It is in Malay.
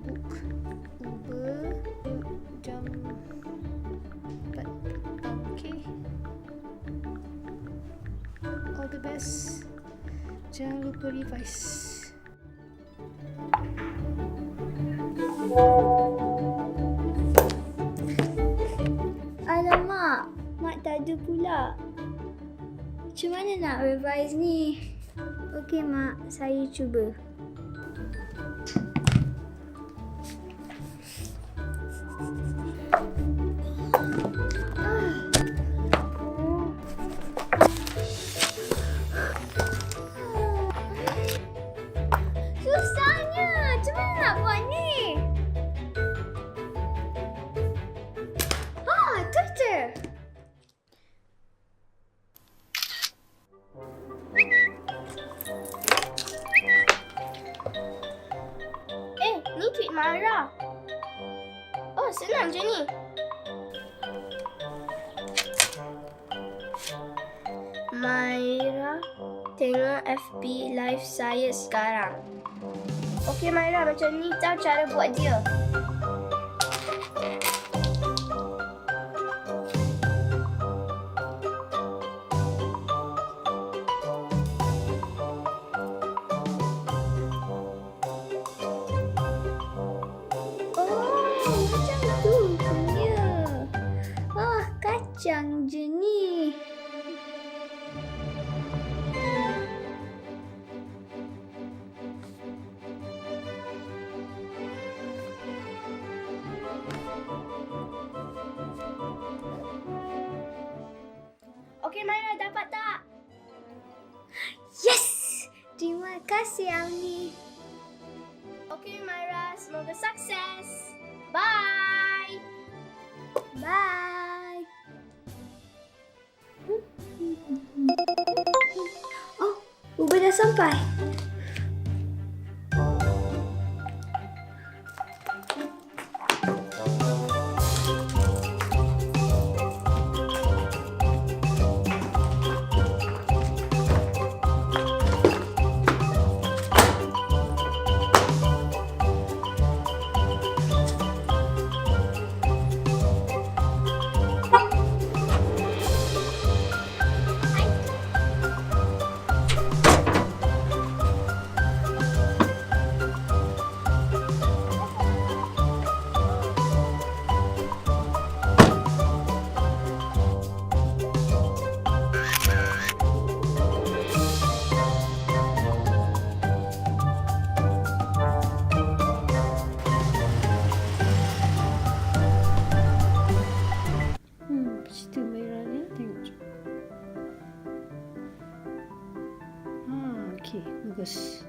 book Uber jam 4 petang. Okay. All the best. Jangan lupa revise. Alamak, mak tak ada pula. Macam mana nak revise ni? Okey mak, saya cuba. Macam mana nak buat ni? Ah, tu je. Eh, ni tweet Mara. Oh, senang je ni. Myra, tengok FB live saya sekarang. Okey Myra, macam ni tahu cara buat dia. Okey Myra, dapat tak? Yes! Terima kasih, Amni. Okey Myra, semoga sukses. Bye. Bye. Oh, Uber dah sampai. 이렇게 이것이